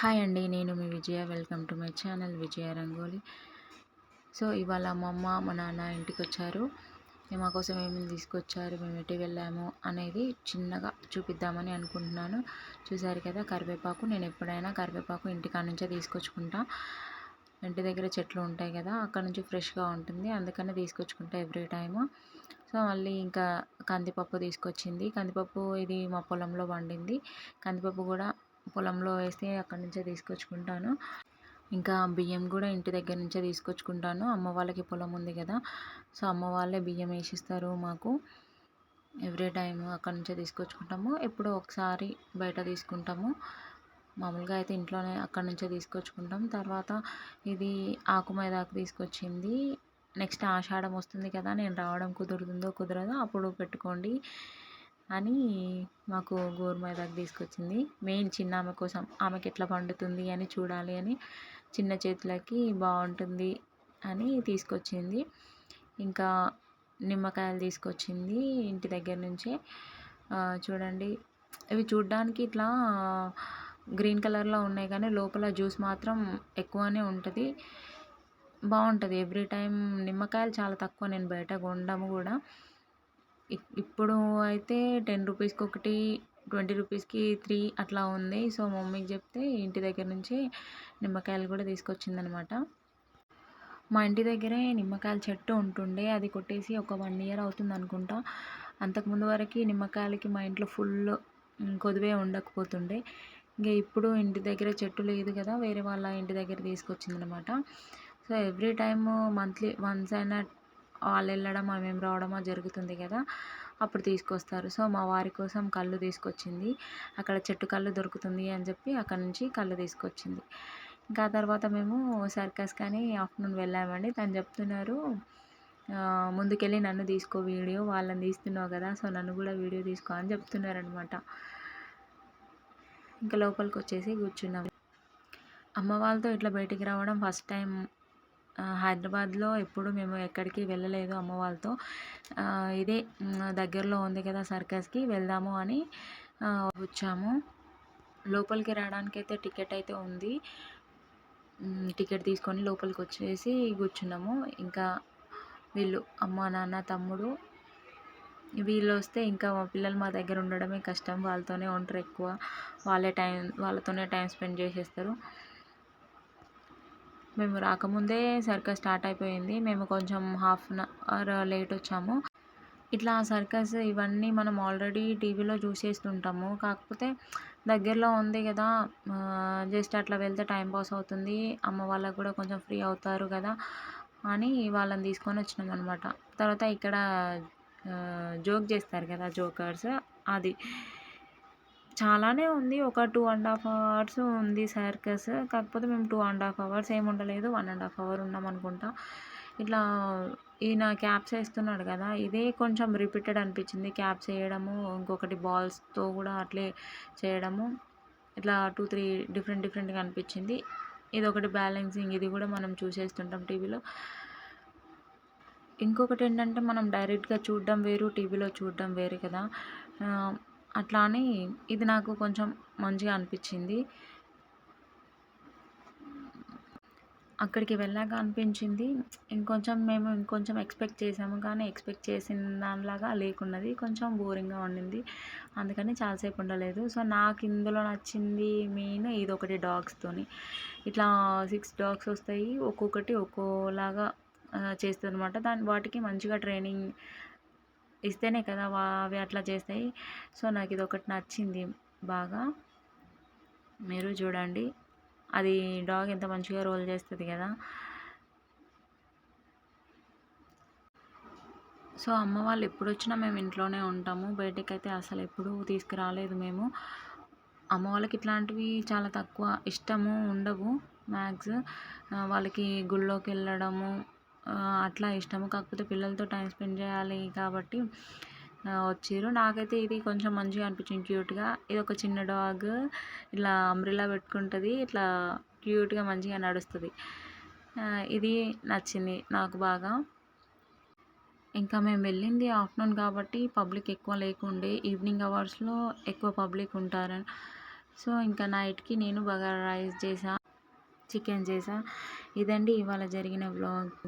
Hi అండి నేను మీ Vijaya. Welcome to my channel Vijaya Rangoli. So ఇవాళ మా అమ్మ మా నాన్న ఇంటికి వచ్చారు మా కోసం ఏమేమి తీసుకొచ్చారు మేము ఎటు వెళ్ళాము అనేది చిన్నగా చూపిద్దామని అనుకుంటున్నాను. చూసారు కదా కరివేపాకు. నేను ఎప్పుడైనా కరివేపాకు ఇంటికాడ నుంచే తీసుకొచ్చుకుంటా. ఇంటి దగ్గర చెట్లు ఉంటాయి కదా అక్కడ నుంచి ఫ్రెష్గా ఉంటుంది. అందుకనే తీసుకొచ్చుకుంటా ఎవ్రీ టైము. సో మళ్ళీ ఇంకా కందిపప్పు తీసుకొచ్చింది. కందిపప్పు ఇది మా పొలంలో వండింది. కందిపప్పు కూడా పొలంలో వేస్తే అక్కడి నుంచే తీసుకొచ్చుకుంటాను. ఇంకా బియ్యం కూడా ఇంటి దగ్గర నుంచే తీసుకొచ్చుకుంటాను. అమ్మ వాళ్ళకి పొలం ఉంది కదా సో అమ్మ వాళ్ళే బియ్యం వేసిస్తారు మాకు. ఎవ్రీ టైం అక్కడి నుంచే తీసుకొచ్చుకుంటాము. ఎప్పుడో ఒకసారి బయట తీసుకుంటాము. మామూలుగా అయితే ఇంట్లోనే అక్కడి నుంచే తీసుకొచ్చుకుంటాం. తర్వాత ఇది ఆకు మైదాకు తీసుకొచ్చింది. నెక్స్ట్ ఆషాఢం వస్తుంది కదా నేను రావడం కుదురుతుందో కుదరదో అప్పుడు పెట్టుకోండి. అని మాకు గోరుమైదాకు తీసుకొచ్చింది. మెయిన్ చిన్న ఆమె కోసం. ఆమెకి ఎట్లా పండుతుంది అని చూడాలి అని చిన్న చేతులకి బాగుంటుంది అని తీసుకొచ్చింది. ఇంకా నిమ్మకాయలు తీసుకొచ్చింది ఇంటి దగ్గర నుంచే. చూడండి. ఇవి చూడ్డానికి ఇట్లా గ్రీన్ కలర్లో ఉన్నాయి కానీ లోపల జ్యూస్ మాత్రం ఎక్కువనే ఉంటుంది. బాగుంటుంది. ఎవ్రీ టైం నిమ్మకాయలు చాలా తక్కువ నేను బయట కొండము కూడా. ఇప్పుడు అయితే టెన్ రూపీస్కి ఒకటి ట్వంటీ రూపీస్కి త్రీ అట్లా ఉంది. సో మమ్మీకి చెప్తే ఇంటి దగ్గర నుంచి నిమ్మకాయలు కూడా తీసుకొచ్చిందనమాట. మా ఇంటి దగ్గరే నిమ్మకాయల చెట్టు ఉంటుండే. అది కొట్టేసి ఒక వన్ ఇయర్ అవుతుంది అనుకుంటా. అంతకుముందు వరకు నిమ్మకాయలకి మా ఇంట్లో ఫుల్ కొదువే ఉండకపోతుండే. ఇంకా ఇప్పుడు ఇంటి దగ్గర చెట్టు లేదు కదా వేరే వాళ్ళ ఇంటి దగ్గర తీసుకొచ్చిందనమాట. So every time monthly once అయినా వాళ్ళు వెళ్ళడం మేము రావడమో జరుగుతుంది కదా. అప్పుడు తీసుకొస్తారు. సో మా వారి కోసం కళ్ళు తీసుకొచ్చింది. అక్కడ చెట్టు కళ్ళు దొరుకుతుంది అని చెప్పి అక్కడ నుంచి కళ్ళు తీసుకొచ్చింది. ఇంకా తర్వాత మేము సర్కస్ కానీ ఆఫ్టర్నూన్ వెళ్ళామండి. తను చెప్తున్నారు ముందుకెళ్ళి నన్ను తీసుకో వీడియో వాళ్ళని తీస్తున్నావు కదా సో నన్ను కూడా వీడియో తీసుకో అని చెప్తున్నారనమాట ఇంకా లోపలికి వచ్చేసి కూర్చున్నాం. అమ్మ వాళ్ళతో ఇట్లా బయటికి రావడం ఫస్ట్ టైం హైదరాబాద్లో ఎప్పుడు మేము ఎక్కడికి వెళ్ళలేదు అమ్మ వాళ్ళతో. ఇదే దగ్గరలో ఉంది కదా సర్కస్కి వెళ్దాము అని వచ్చాము. లోపలికి రావడానికి అయితే టికెట్ అయితే ఉంది. టికెట్ తీసుకొని లోపలికి వచ్చేసి కూర్చున్నాము. ఇంకా వీళ్ళు అమ్మ నాన్న తమ్ముడు వీళ్ళు వస్తే ఇంకా మా పిల్లలు మా దగ్గర ఉండడమే కష్టం. వాళ్ళతోనే ఉంటారు ఎక్కువ. వాళ్ళే టైం వాళ్ళతోనే టైం స్పెండ్ చేసేస్తారు. మేము రాకముందే సర్కస్ స్టార్ట్ అయిపోయింది. మేము కొంచెం హాఫ్ అన్ అవర్ లేట్ వచ్చాము. ఇట్లా సర్కస్ ఇవన్నీ మనం ఆల్రెడీ టీవీలో చూసేస్తుంటాము కాకపోతే దగ్గరలో ఉంది కదా జస్ట్ అట్లా వెళ్తే టైం పాస్ అవుతుంది. అమ్మ వాళ్ళకు కూడా కొంచెం ఫ్రీ అవుతారు కదా అని వాళ్ళని తీసుకొని వచ్చినాం అనమాట తర్వాత ఇక్కడ జోక్ చేస్తారు కదా జోకర్స్ అది. చాలానే ఉంది. ఒక టూ అండ్ హాఫ్ అవర్స్ ఉంది సర్కస్ కాకపోతే మేము టూ అండ్ హాఫ్ అవర్స్ ఏమి ఉండలేదు. వన్ అండ్ హాఫ్ అవర్ ఉన్నాం అనుకుంటా. ఇట్లా ఈయన క్యాప్స్ వేస్తున్నాడు కదా ఇదే కొంచెం రిపీటెడ్ అనిపించింది. క్యాప్స్ వేయడము ఇంకొకటి బాల్స్తో కూడా అట్లే చేయడము. ఇట్లా టూ త్రీ డిఫరెంట్ డిఫరెంట్గా అనిపించింది. ఇది ఒకటి బ్యాలెన్సింగ్ ఇది కూడా మనం చూసేస్తుంటాం టీవీలో. ఇంకొకటి ఏంటంటే మనం డైరెక్ట్గా చూడడం వేరు టీవీలో చూడడం వేరు కదా. అట్లా అని ఇది నాకు కొంచెం మంచిగా అనిపించింది. అక్కడికి వెళ్ళాక అనిపించింది. ఇంకొంచెం మేము ఇంకొంచెం ఎక్స్పెక్ట్ చేసాము కానీ ఎక్స్పెక్ట్ చేసిన దానిలాగా లేకున్నది. కొంచెం బోరింగ్గా ఉండింది. అందుకని చాలాసేపు ఉండలేదు. సో నాకు ఇందులో నచ్చింది మెయిన్ ఇది ఒకటి డాగ్స్తోని ఇట్లా సిక్స్ డాగ్స్ వస్తాయి. ఒక్కొక్కటి ఒక్కోలాగా చేస్తుంది అనమాట దాని వాటికి మంచిగా ట్రైనింగ్ ఇస్తేనే కదా అవి అట్లా చేస్తాయి. సో నాకు ఇది ఒకటి నచ్చింది బాగా. మీరు చూడండి. అది డాగ్ ఎంత మంచిగా రోల్ చేస్తుంది కదా. సో అమ్మ వాళ్ళు ఎప్పుడు వచ్చినా మేము ఇంట్లోనే ఉంటాము. బయటకు అయితే అసలు ఎప్పుడు తీసుకురాలేదు మేము. అమ్మ వాళ్ళకి ఇట్లాంటివి చాలా తక్కువ ఇష్టము ఉండవు మ్యాక్స్ వాళ్ళకి గుళ్ళోకి వెళ్ళడము అట్లా ఇష్టము. కాకపోతే పిల్లలతో టైం స్పెండ్ చేయాలి కాబట్టి వచ్చిర్రు నాకైతే ఇది కొంచెం మంచిగా అనిపించింది క్యూట్గా. ఇది ఒక చిన్న డాగ్ ఇట్లా అంబ్రిలా పెట్టుకుంటుంది. ఇట్లా క్యూట్గా మంచిగా నడుస్తుంది. ఇది నచ్చింది నాకు బాగా. ఇంకా మేము వెళ్ళింది ఆఫ్టర్నూన్ కాబట్టి పబ్లిక్ ఎక్కువ లేకుండే ఈవినింగ్ అవర్స్లో ఎక్కువ పబ్లిక్ ఉంటారు. సో ఇంకా నైట్కి నేను బగారా రైస్ చేసా చికెన్ చేసా. ఇదండి ఇవాళ జరిగిన వ్లాగ్.